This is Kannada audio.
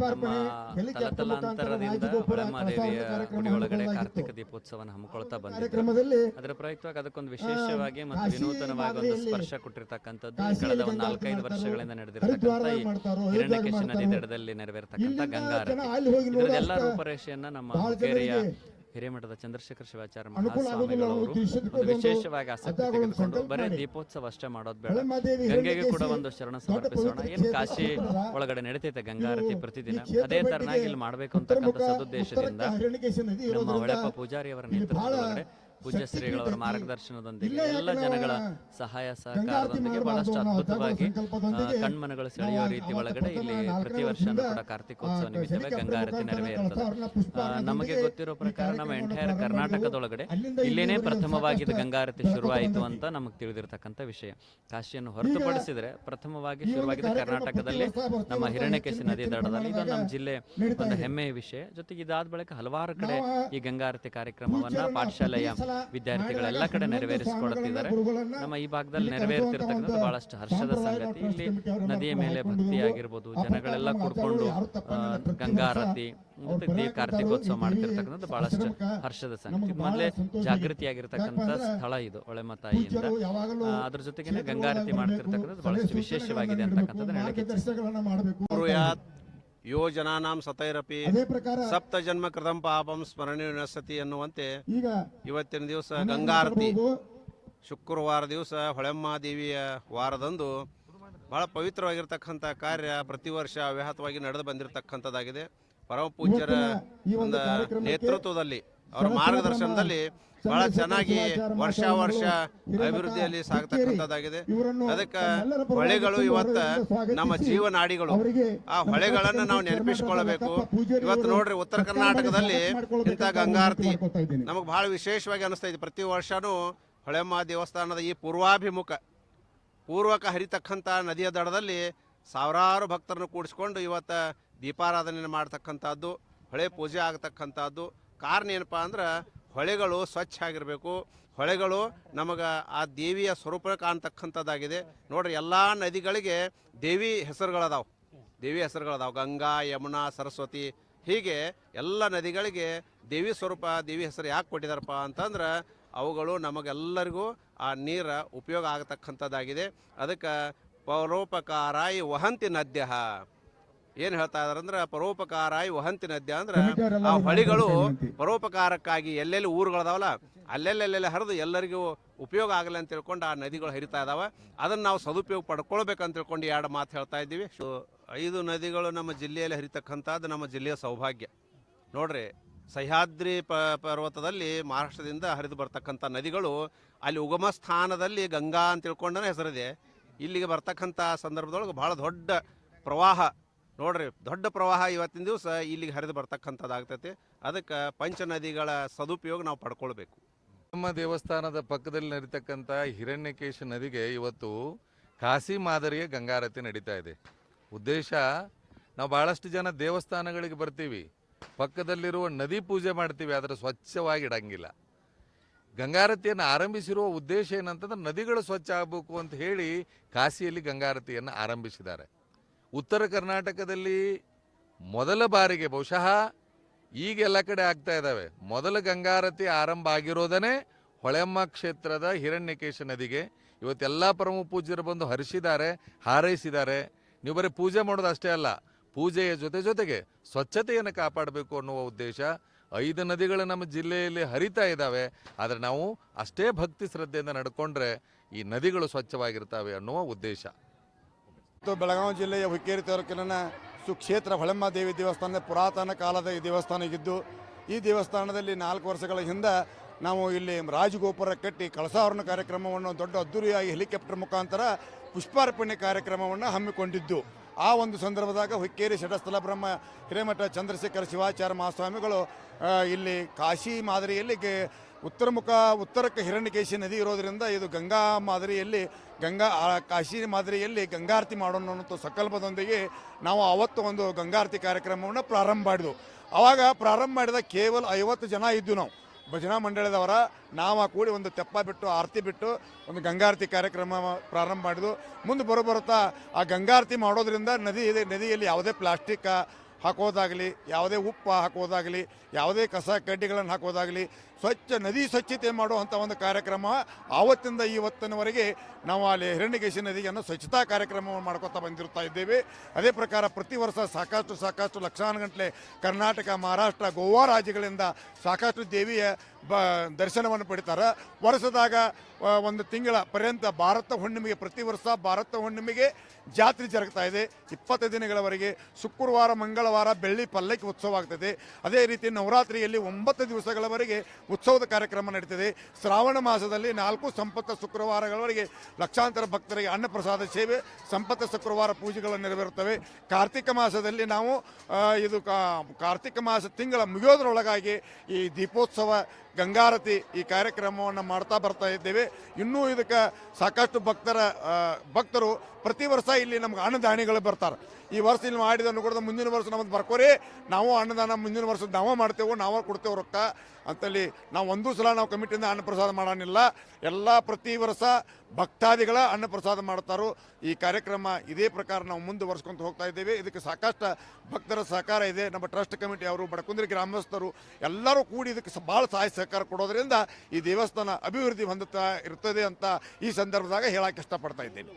ಪುಷ್ಪಾರ್ಪಣೆ ಹೆಲಿಕಾಪ್ಟರ್ ಮುಖಾಂತರ ತಲತಲಾಂತರದಿಂದ ರಾಜಗೋಪುರ ಹೊಳೆಮಾದೇವಿಯ ಕಳಸಾರದ ಗುಡಿ ಒಳಗಡೆ ಕಾರ್ಯಕ್ರಮ ಕಾರ್ತಿಕ ದೀಪೋತ್ಸವನ ಹಮ್ಮಿಕೊಳ್ತಾ ಬಂದಿದ್ದಾರೆ ಅದರ ಪ್ರಯುಕ್ತವಾಗಿ ಅದಕ್ಕೊಂದು ವಿಶೇಷವಾಗಿ ಮತ್ತು ವಿನೂತನವಾಗಿ ಒಂದು ಸ್ಪರ್ಶ ಕೊಟ್ಟಿರ್ತಕ್ಕಂಥದ್ದು ಕಳೆದ ಒಂದು ನಾಲ್ಕೈದು ವರ್ಷಗಳಿಂದ ನಡೆದಿರ್ತಕ್ಕಂಥ ಈ ಹಿರಣ್ಯಕೇಶಿ ನದಿ ದಡದಲ್ಲಿ ನೆರವೇರ್ತಕ್ಕಂಥ ಗಂಗಾರ ಜನ ಇದರದೆಲ್ಲ ರೂಪರೇಷೆಯನ್ನ ನಮ್ಮ ಹುಕ್ಕೇರಿಯ ಹಿರೇಮಠದ ಚಂದ್ರಶೇಖರ ಶಿವಾಚಾರ್ಯ ಮಹಾಸ್ವಾಮಿಗಳವರು ವಿಶೇಷವಾಗಿ ಆಸಕ್ತಿ ತೆಗೆದುಕೊಂಡು ಬರೀ ದೀಪೋತ್ಸವ ಅಷ್ಟೇ ಮಾಡೋದು ಬೇಡ. ಗಂಗೆಗೆ ಕೂಡ ಒಂದು ಶರಣ ಸಮರ್ಪಿಸೋಣ. ಏನು ಕಾಶಿ. ಒಳಗಡೆ ನಡೀತೈತೆ ಗಂಗಾರತಿ ಪ್ರತಿದಿನ. ಅದೇ ತರನಾಗಿ ಇಲ್ಲಿ ಮಾಡಬೇಕು ಅಂತಕ್ಕಂಥ ಸದುದ್ದೇಶದಿಂದ ನಮ್ಮ ಹೊಳೆಪ್ಪ ಪೂಜಾರಿ ಅವರ ಪೂಜ್ಯ ಶ್ರೀಗಳವರ ಮಾರ್ಗದರ್ಶನದೊಂದಿಗೆ ಎಲ್ಲ ಜನಗಳ ಸಹಾಯ ಸಹಕಾರದೊಂದಿಗೆ ಬಹಳಷ್ಟು ಅದ್ಭುತವಾಗಿ ಕಣ್ಮನಗಳು ಸೆಳೆಯುವ ರೀತಿ ಒಳಗಡೆ ಇಲ್ಲಿ ಪ್ರತಿ ವರ್ಷ ವರ್ಷನೂ ಕೂಡ ಕಾರ್ತಿಕೋತ್ಸವ ನಿಮಿತ್ತವೇ ಗಂಗಾರತಿ ನೆರವೇರುತ್ತದೆ ನೆರವೇರ್ತದೆ. ನಮಗೆ ಗೊತ್ತಿರೋ ಪ್ರಕಾರ ನಮ್ಮ ಎಂಟೈರ್ ಕರ್ನಾಟಕದೊಳಗಡೆ ಇಲ್ಲಿನೇ ಪ್ರಥಮವಾಗಿ ಇದು ಗಂಗಾರತಿ ಶುರುವಾಯಿತು ಅಂತ ನಮಗೆ ತಿಳಿದಿರ್ತಕ್ಕಂಥ ವಿಷಯ. ಕಾಶಿಯನ್ನು ಹೊರತುಪಡಿಸಿದ್ರೆ ಪ್ರಥಮವಾಗಿ ಶುರುವಾಗಿದ ಶುರುವಾಗಿದ್ದ ಕರ್ನಾಟಕದಲ್ಲಿ ನಮ್ಮ ಹಿರಣ್ಯಕೇಶಿ ನದಿ ದಡದಲ್ಲಿ. ಇದು ನಮ್ಮ ಜಿಲ್ಲೆ ಒಂದು ಹೆಮ್ಮೆಯ ವಿಷಯ. ಜೊತೆಗೆ ಇದಾದ ಬಳಿಕ ಹಲವಾರು ಕಡೆ ಈ ಗಂಗಾರತಿ ಕಾರ್ಯಕ್ರಮವನ್ನ ಪಾಠಶಾಲೆಯ ವಿದ್ಯಾರ್ಥಿಗಳೆಲ್ಲ ಕಡೆ ನೆರವೇರಿಸಿಕೊಡುತ್ತಿದ್ದಾರೆ ನಮ್ಮ ಈ ಭಾಗದಲ್ಲಿ ನೆರವೇರ್ತಿರ್ತಕ್ಕಂಥದ್ದು ಬಹಳಷ್ಟು ಹರ್ಷದ ಸಂಗತಿ. ಇಲ್ಲಿ ನದಿಯ ಮೇಲೆ ಭಕ್ತಿ. ಆಗಿರ್ಬೋದು ಜನಗಳೆಲ್ಲ ಕೂಡ್ಕೊಂಡು ಗಂಗಾರತಿ ಮತ್ತೆ ಕಾರ್ತಿಕೋತ್ಸವ ಮಾಡ್ತಿರ್ತಕ್ಕಂಥದ್ದು ಬಹಳಷ್ಟು ಹರ್ಷದ ಸಂಗತಿ. ಜಾಗೃತಿ ಮೊದಲೇ ಸಂತೋಷ ಜಾಗೃತಿಯಾಗಿರ್ತಕ್ಕಂಥ ಸ್ಥಳ ಇದು ಆ, ಅದ್ರ ಜೊತೆಗೆ ಗಂಗಾರತಿ ಮಾಡ್ತಿರ್ತಕ್ಕಂಥದ್ದು ಬಹಳಷ್ಟು ವಿಶೇಷವಾಗಿದೆ ಅಂತಕ್ಕಂಥದ್ದು ಹೇಳಕ್ಕೆ ಯೋ ಜನಾನಾಂ ಸತೈರಪಿ ಅದೇ ಪ್ರಕಾರ ಸಪ್ತ ಜನ್ಮ ಕೃತಂ ಪಾಪಂ ಸ್ಮರಣೀಯ ನಸತಿ ಎನ್ನುವಂತೆ ಈಗ ಇವತ್ತಿನ ದಿವಸ ಗಂಗಾರತಿ. ಶುಕ್ರವಾರ ದಿವಸ ಹೊಳೆಮ್ಮ ದೇವಿಯ ವಾರದಂದು ಬಹಳ ಪವಿತ್ರವಾಗಿರ್ತಕ್ಕಂಥ ಕಾರ್ಯ ಪ್ರತಿ ವರ್ಷ ವ್ಯಾಹತವಾಗಿ ನಡೆದು ಬಂದಿರತಕ್ಕಂಥದ್ದಾಗಿದೆ. ಪರಮ ಪೂಜ್ಯರ ಒಂದು ನೇತೃತ್ವದಲ್ಲಿ ಅವರ ಮಾರ್ಗದರ್ಶನದಲ್ಲಿ ಬಹಳ ಚೆನ್ನಾಗಿ ವರ್ಷ ವರ್ಷ ಅಭಿವೃದ್ಧಿಯಲ್ಲಿ ಸಾಗತಕ್ಕಂಥದ್ದಾಗಿದೆ. ಅದಕ್ಕೆ ಹೊಳೆಗಳು ಇವತ್ತ ನಮ್ಮ ಜೀವನಾಡಿಗಳು ಆ ಹೊಳೆಗಳನ್ನು ನಾವು ನೆನಪಿಸಿಕೊಳ್ಳಬೇಕು ಇವತ್ತು ನೋಡ್ರಿ ಉತ್ತರ ಕರ್ನಾಟಕದಲ್ಲಿ ಇಂಥ ಗಂಗಾರತಿ. ನಮಗೆ ಬಹಳ ವಿಶೇಷವಾಗಿ ಅನಿಸ್ತಾ ಇದೆ. ಪ್ರತಿ ವರ್ಷನೂ ಹೊಳೆಮ್ಮ ದೇವಸ್ಥಾನದ ಈ ಪೂರ್ವಾಭಿಮುಖ ಪೂರ್ವಕ ಹರಿತಕ್ಕಂಥ ನದಿಯ ದಡದಲ್ಲಿ ಸಾವಿರಾರು ಭಕ್ತರನ್ನು ಕೂಡಿಸ್ಕೊಂಡು ಇವತ್ತು ದೀಪಾರಾಧನೆ ಮಾಡ್ತಕ್ಕಂಥದ್ದು ಹೊಳೆ ಪೂಜೆ ಆಗ್ತಕ್ಕಂಥದ್ದು ಕಾರಣ ಏನಪ್ಪ ಅಂದ್ರೆ ಹೊಳೆಗಳು ಸ್ವಚ್ಛ ಆಗಿರಬೇಕು. ಹೊಳೆಗಳು ನಮಗೆ ಆ ದೇವಿಯ ಸ್ವರೂಪ ಕಾಣ್ತಕ್ಕಂಥದ್ದಾಗಿದೆ. ನೋಡ್ರಿ ಎಲ್ಲ ನದಿಗಳಿಗೆ ದೇವಿ ಹೆಸರುಗಳದಾವು. ದೇವಿ ಹೆಸರುಗಳದಾವು. ಗಂಗಾ, ಯಮುನಾ, ಸರಸ್ವತಿ ಹೀಗೆ ಎಲ್ಲ ನದಿಗಳಿಗೆ ದೇವಿ ಸ್ವರೂಪ, ದೇವಿ ಹೆಸರು ಯಾಕೆ ಕೊಟ್ಟಿದಾರಪ್ಪ ಅಂತಂದ್ರೆ ಅವುಗಳು ನಮಗೆಲ್ಲರಿಗೂ ಆ ನೀರ ಉಪಯೋಗ ಆಗತಕ್ಕಂಥದ್ದಾಗಿದೆ. ಅದಕ್ಕೆ ಪರೋಪಕಾರಾಯಿ ವಹಂತಿ ನದ್ಯ. ಏನು ಹೇಳ್ತಾ ಇದಾರೆ ಅಂದ್ರೆ ಪರೋಪಕಾರಾಯಿ ವಹಂತಿ ನದ್ಯ ಅಂದ್ರೆ ಆ ಹೊಳಿಗಳು. ಪರೋಪಕಾರಕ್ಕಾಗಿ ಎಲ್ಲೆಲ್ಲಿ ಊರುಗಳದಾವಲ್ಲ ಅಲ್ಲೆಲ್ಲೆಲ್ಲೆಲ್ಲ ಹರಿದು ಎಲ್ಲರಿಗೂ ಉಪಯೋಗ ಆಗಲಿ ಅಂತ ತಿಳ್ಕೊಂಡು ಆ ನದಿಗಳು ಹರಿತಾ ಇದಾವೆ. ಅದನ್ನು ನಾವು ಸದುಪಯೋಗ ಪಡ್ಕೊಳ್ಬೇಕಂತ ತಿಳ್ಕೊಂಡು ಎರಡು ಮಾತು ಹೇಳ್ತಾ ಇದ್ದೀವಿ. ಸೊ, ಐದು ನದಿಗಳು ನಮ್ಮ ಜಿಲ್ಲೆಯಲ್ಲಿ ಹರಿತಕ್ಕಂಥದ್ದು ನಮ್ಮ ಜಿಲ್ಲೆಯ ಸೌಭಾಗ್ಯ. ನೋಡ್ರಿ ಸಹ್ಯಾದ್ರಿ ಪ ಪರ್ವತದಲ್ಲಿ ಮಹಾರಾಷ್ಟ್ರದಿಂದ ಹರಿದು ಬರ್ತಕ್ಕಂಥ ನದಿಗಳು ಅಲ್ಲಿ ಉಗಮ ಸ್ಥಾನದಲ್ಲಿ ಗಂಗಾ ಅಂತ ತಿಳ್ಕೊಂಡನೇ ಹೆಸರಿದೆ. ಇಲ್ಲಿಗೆ ಬರ್ತಕ್ಕಂಥ ಸಂದರ್ಭದೊಳಗೆ ಬಹಳ ದೊಡ್ಡ ಪ್ರವಾಹ ನೋಡ್ರಿ, ದೊಡ್ಡ ಪ್ರವಾಹ ಇವತ್ತಿನ ದಿವಸ ಇಲ್ಲಿಗೆ ಹರಿದು ಬರ್ತಕ್ಕಂಥದ್ದಾಗ್ತೈತಿ. ಅದಕ್ಕೆ ಪಂಚ ನದಿಗಳ ಸದುಪಯೋಗ ನಾವು ಪಡ್ಕೊಳ್ಬೇಕು. ನಮ್ಮ ದೇವಸ್ಥಾನದ ಪಕ್ಕದಲ್ಲಿ ನಡೀತಕ್ಕಂಥ ಹಿರಣ್ಯಕೇಶ ನದಿಗೆ ಇವತ್ತು ಕಾಸಿ ಮಾದರಿಯ ಗಂಗಾರತಿ ನಡೀತಾ ಇದೆ. ಉದ್ದೇಶ, ನಾವು ಭಾಳಷ್ಟು ಜನ ದೇವಸ್ಥಾನಗಳಿಗೆ ಬರ್ತೀವಿ. ಪಕ್ಕದಲ್ಲಿರುವ ನದಿ ಪೂಜೆ ಮಾಡ್ತೀವಿ, ಆದರೆ ಸ್ವಚ್ಛವಾಗಿ ಇಡಂಗಿಲ್ಲ. ಗಂಗಾರತಿಯನ್ನು ಆರಂಭಿಸಿರುವ ಉದ್ದೇಶ ಏನಂತಂದ್ರೆ, ನದಿಗಳು ಸ್ವಚ್ಛ ಆಗಬೇಕು ಅಂತ ಹೇಳಿ ಕಾಶಿಯಲ್ಲಿ ಗಂಗಾರತಿಯನ್ನು ಆರಂಭಿಸಿದ್ದಾರೆ. ಉತ್ತರ ಕರ್ನಾಟಕದಲ್ಲಿ ಮೊದಲ ಬಾರಿಗೆ ಬಹುಶಃ ಈಗ ಎಲ್ಲ ಕಡೆ ಆಗ್ತಾ ಇದ್ದಾವೆ. ಮೊದಲ ಗಂಗಾರತಿ ಆರಂಭ ಆಗಿರೋದನ್ನೇ ಹೊಳೆಮ್ಮ ಕ್ಷೇತ್ರದ ಹಿರಣ್ಯಕೇಶ ನದಿಗೆ. ಇವತ್ತೆಲ್ಲ ಪರಮ ಪೂಜ್ಯರು ಬಂದು ಹರಿಸಿದ್ದಾರೆ, ಹಾರೈಸಿದ್ದಾರೆ. ನೀವು ಬರೀ ಪೂಜೆ ಮಾಡೋದು ಅಷ್ಟೇ ಅಲ್ಲ, ಪೂಜೆಯ ಜೊತೆ ಜೊತೆಗೆ ಸ್ವಚ್ಛತೆಯನ್ನು ಕಾಪಾಡಬೇಕು ಅನ್ನುವ ಉದ್ದೇಶ ಐದು ನದಿಗಳು ನಮ್ಮ ಜಿಲ್ಲೆಯಲ್ಲಿ ಹರಿತಾ ಇದ್ದಾವೆ. ಆದರೆ ನಾವು ಅಷ್ಟೇ ಭಕ್ತಿ ಶ್ರದ್ಧೆಯಿಂದ ನಡ್ಕೊಂಡ್ರೆ ಈ ನದಿಗಳು ಸ್ವಚ್ಛವಾಗಿರ್ತವೆ ಅನ್ನುವ ಉದ್ದೇಶ. ಮತ್ತು ಬೆಳಗಾವಿ ಜಿಲ್ಲೆಯ ಹುಕ್ಕೇರಿ ತಾಲೂಕಿನ ಸುಕ್ಷೇತ್ರ ಹೊಳೆಮ್ಮ ದೇವಿ ದೇವಸ್ಥಾನ ಪುರಾತನ ಕಾಲದ ಈ ದೇವಸ್ಥಾನ ಇದ್ದು, ಈ ದೇವಸ್ಥಾನದಲ್ಲಿ ನಾಲ್ಕು ವರ್ಷಗಳ ಹಿಂದೆ ನಾವು ಇಲ್ಲಿ ರಾಜಗೋಪುರ ಕಟ್ಟಿ ಕಳಸಾವರಣ ಕಾರ್ಯಕ್ರಮವನ್ನು, ದೊಡ್ಡ ಅದ್ದೂರಿಯಾಗಿ ಹೆಲಿಕಾಪ್ಟರ್ ಮುಖಾಂತರ ಪುಷ್ಪಾರ್ಪಣೆ ಕಾರ್ಯಕ್ರಮವನ್ನು ಹಮ್ಮಿಕೊಂಡಿದ್ದು. ಆ ಒಂದು ಸಂದರ್ಭದಾಗ ಹುಕ್ಕೇರಿ ಷಡಸ್ಥಲ ಬ್ರಹ್ಮ ಹಿರೇಮಠ ಚಂದ್ರಶೇಖರ ಶಿವಾಚಾರ್ಯ ಮಹಾಸ್ವಾಮಿಗಳು ಇಲ್ಲಿ ಕಾಶಿ ಮಾದರಿಯಲ್ಲಿ ಉತ್ತರ ಮುಖ, ಉತ್ತರಕ್ಕೆ ಹಿರಣ್ಯಕೇಶಿ ನದಿ ಇರೋದರಿಂದ ಇದು ಗಂಗಾ ಮಾದರಿಯಲ್ಲಿ, ಗಂಗಾ ಕಾಶಿ ಮಾದರಿಯಲ್ಲಿ ಗಂಗಾರತಿ ಮಾಡೋಣ ಅನ್ನೋ ಸಂಕಲ್ಪದೊಂದಿಗೆ ನಾವು ಅವತ್ತು ಒಂದು ಗಂಗಾರತಿ ಕಾರ್ಯಕ್ರಮವನ್ನು ಪ್ರಾರಂಭ ಮಾಡಿದ್ವು. ಆವಾಗ ಪ್ರಾರಂಭ ಮಾಡಿದ ಕೇವಲ ಐವತ್ತು ಜನ ಇದ್ದು ನಾವು. ಭಜನಾ ಮಂಡಳದವರ, ನಾವು ಕೂಡಿ ಒಂದು ತೆಪ್ಪ ಬಿಟ್ಟು, ಆರತಿ ಬಿಟ್ಟು ಒಂದು ಗಂಗಾರತಿ ಕಾರ್ಯಕ್ರಮ ಪ್ರಾರಂಭ ಮಾಡಿದ್ವು. ಮುಂದೆ ಬರೋ ಬರುತ್ತಾ ಆ ಗಂಗಾರತಿ ಮಾಡೋದರಿಂದ ನದಿ ನದಿಯಲ್ಲಿ ಯಾವುದೇ ಪ್ಲಾಸ್ಟಿಕ್ ಹಾಕೋದಾಗಲಿ, ಯಾವುದೇ ಉಪ್ಪು ಹಾಕೋದಾಗಲಿ, ಯಾವುದೇ ಕಸ ಕಡ್ಡಿಗಳನ್ನು ಹಾಕೋದಾಗಲಿ, ಸ್ವಚ್ಛ ನದಿ ಸ್ವಚ್ಛತೆ ಮಾಡುವಂಥ ಒಂದು ಕಾರ್ಯಕ್ರಮ ಆವತ್ತಿಂದ ಇವತ್ತಿನವರೆಗೆ ನಾವು ಅಲ್ಲಿ ಹಿರಣ್ಯಕೇಶಿ ನದಿಯನ್ನು ಸ್ವಚ್ಛತಾ ಕಾರ್ಯಕ್ರಮವನ್ನು ಮಾಡ್ಕೊತಾ ಬಂದಿರ್ತಾ ಇದ್ದೇವೆ. ಅದೇ ಪ್ರಕಾರ ಪ್ರತಿ ವರ್ಷ ಸಾಕಷ್ಟು ಸಾಕಷ್ಟು ಲಕ್ಷಾನುಗಟ್ಟಲೆ ಕರ್ನಾಟಕ, ಮಹಾರಾಷ್ಟ್ರ, ಗೋವಾ ರಾಜ್ಯಗಳಿಂದ ಸಾಕಷ್ಟು ದೇವಿಯ ಬ, ದರ್ಶನವನ್ನು ಪಡಿತಾರೆ. ವರ್ಷದಾಗ ಒಂದು ತಿಂಗಳ ಪರ್ಯಂತ ಭಾರತ ಹುಣ್ಣಿಮೆಗೆ, ಪ್ರತಿ ವರ್ಷ ಭಾರತ ಹುಣ್ಣಿಮೆಗೆ ಜಾತ್ರೆ ಜರುಗ್ತಾ ಇದೆ. ಇಪ್ಪತ್ತು ದಿನಗಳವರೆಗೆ ಶುಕ್ರವಾರ, ಮಂಗಳವಾರ ಬೆಳ್ಳಿ ಪಲ್ಲಕ್ಕಿ ಉತ್ಸವ ಆಗ್ತದೆ. ಅದೇ ರೀತಿ ನವರಾತ್ರಿಯಲ್ಲಿ ಒಂಬತ್ತು ದಿವಸಗಳವರೆಗೆ ಉತ್ಸವದ ಕಾರ್ಯಕ್ರಮ ನಡೀತದೆ. ಶ್ರಾವಣ ಮಾಸದಲ್ಲಿ ನಾಲ್ಕು ಸಂಪತ್ತ ಶುಕ್ರವಾರಗಳವರೆಗೆ ಲಕ್ಷಾಂತರ ಭಕ್ತರಿಗೆ ಅನ್ನಪ್ರಸಾದ ಸೇವೆ, ಸಂಪತ್ತ ಶುಕ್ರವಾರ ಪೂಜೆಗಳು ನೆರವೇರುತ್ತವೆ. ಕಾರ್ತಿಕ ಮಾಸದಲ್ಲಿ ನಾವು ಇದು ಕಾರ್ತಿಕ ಮಾಸ ತಿಂಗಳ ಮುಗಿಯೋದ್ರೊಳಗಾಗಿ ಈ ದೀಪೋತ್ಸವ ಗಂಗಾರತಿ ಈ ಕಾರ್ಯಕ್ರಮವನ್ನು ಮಾಡ್ತಾ ಬರ್ತಾ ಇದ್ದೇವೆ. ಇನ್ನೂ ಇದಕ್ಕೆ ಸಾಕಷ್ಟು ಭಕ್ತರ ಭಕ್ತರು ಪ್ರತಿ ವರ್ಷ ಇಲ್ಲಿ ನಮ್ಗೆ ಅನ್ನದಾನಿಗಳು ಬರ್ತಾರೆ. ಈ ವರ್ಷ ಇಲ್ಲಿ ಮಾಡಿದ ಅನುಕೂಲದ ಮುಂದಿನ ವರ್ಷ ನಮ್ಮದು ಬರ್ಕೋರಿ. ನಾವು ಅನ್ನದಾನ ಮುಂದಿನ ವರ್ಷ ನಾವೇ ಮಾಡ್ತೇವೆ, ನಾವೇ ಕೊಡ್ತೇವೆ ರೊಕ್ಕ ಅಂತಲ್ಲಿ ನಾವು ಒಂದೂ ಸಲ ನಾವು ಕಮಿಟಿಯಿಂದ ಅನ್ನಪ್ರಸಾದ ಮಾಡೋನಿಲ್ಲ. ಎಲ್ಲ ಪ್ರತಿ ವರ್ಷ ಭಕ್ತಾದಿಗಳ ಅನ್ನಪ್ರಸಾದ ಮಾಡ್ತಾರೋ. ಈ ಕಾರ್ಯಕ್ರಮ ಇದೇ ಪ್ರಕಾರ ನಾವು ಮುಂದುವರ್ಸ್ಕೊಂತ ಹೋಗ್ತಾ ಇದ್ದೇವೆ. ಇದಕ್ಕೆ ಸಾಕಷ್ಟು ಭಕ್ತರ ಸಹಕಾರ ಇದೆ. ನಮ್ಮ ಟ್ರಸ್ಟ್ ಕಮಿಟಿ ಅವರು, ಬಡಕುಂದ್ರಿ ಗ್ರಾಮಸ್ಥರು ಎಲ್ಲರೂ ಕೂಡಿ ಇದಕ್ಕೆ ಭಾಳ ಸಹಾಯ ಸಹಕಾರ ಕೊಡೋದ್ರಿಂದ ಈ ದೇವಸ್ಥಾನ ಅಭಿವೃದ್ಧಿ ಹೊಂದುತ್ತಾ ಇರ್ತದೆ ಅಂತ ಈ ಸಂದರ್ಭದಾಗ ಹೇಳಕ್ಕೆ ಇಷ್ಟಪಡ್ತಾ ಇದ್ದೇನೆ.